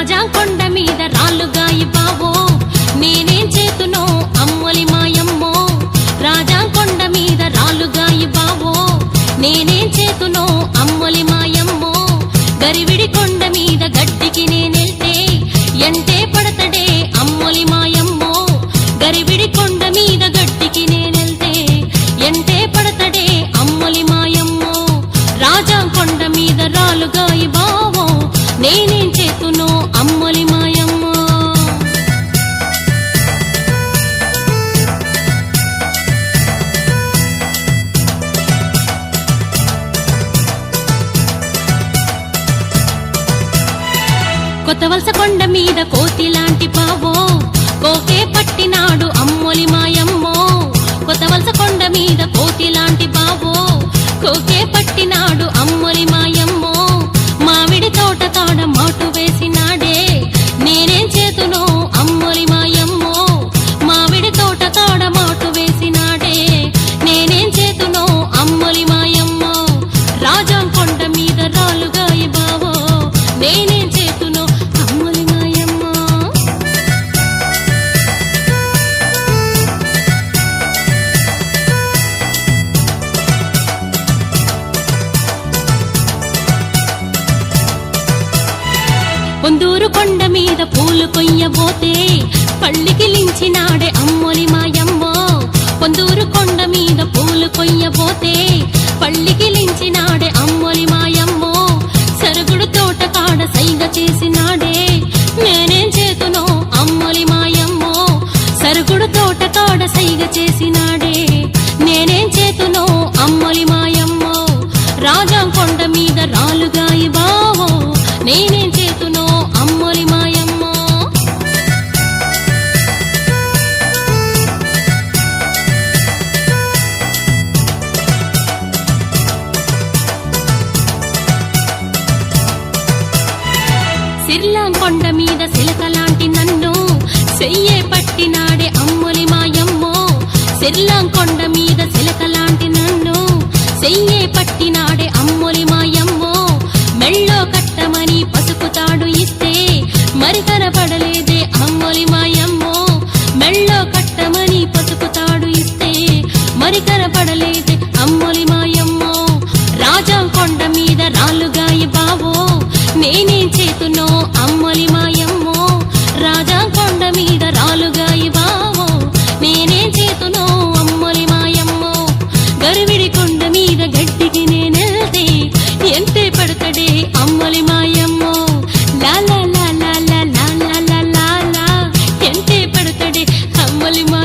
రాజా కొండ మీద రాళ్ళుగాయి బావో నేనేం చేతునో అమ్మలి మాయమ్మో. రాజా కొండ మీద రాళ్ళుగాయి బావో నేనేం చేతునో అమ్మలి మాయమ్మో. గరివిడి కొండ మీద గడ్డికి నేనెళ్తే ఎంటే పడతడే అమ్మలి మాయమ్మో. గరివిడి కొండ మీద గడ్డికి నేనెళ్తే ఎంటే పడతడే అమ్మలి మాయమ్మో. రాజా కొండ మీద రాలుగాయి బావో నేనేం చేతునో అమ్మలి మాయమ్మో. కొత్త వలస కొండ మీద కోతి లాంటి పావో కోకే పట్టినాడు అమ్మొలి మాయమ్మో. పొందూరు కొండ మీద పూలు కొయ్యబోతే పళ్ళికి లించినాడే అమ్మొలి మాయమ్మ. సిర్లాం కొండ మీద సిలకలాంటి నన్ను చెయ్యే పట్టినాడే అమ్ములి మాయమ్మో సిర్లాం కొండ మీద సిలకలాంటి నన్ను చెయ్యే పట్టినాడే అమ్ములి మాయమ్మో మెళ్ళో కట్టమని పసుపు తాడు ఇస్తే మరి పడలేదే అమ్ములి మాయమ్మో మెళ్ళో కట్టమని పసుపు తాడు ఇస్తే మరి పడలేదే అమ్ములి మాయమ్మో రాజా కొండ మీద రాళ్ళు బావో. నేనే అమ్మలి మాయమ్మో కొండ మీద చేతునో మాయమ్మో. గరువిడి కొండ మీద ఎంతే పడతడే మాయమ్మో. ఎంతే పడతడే మా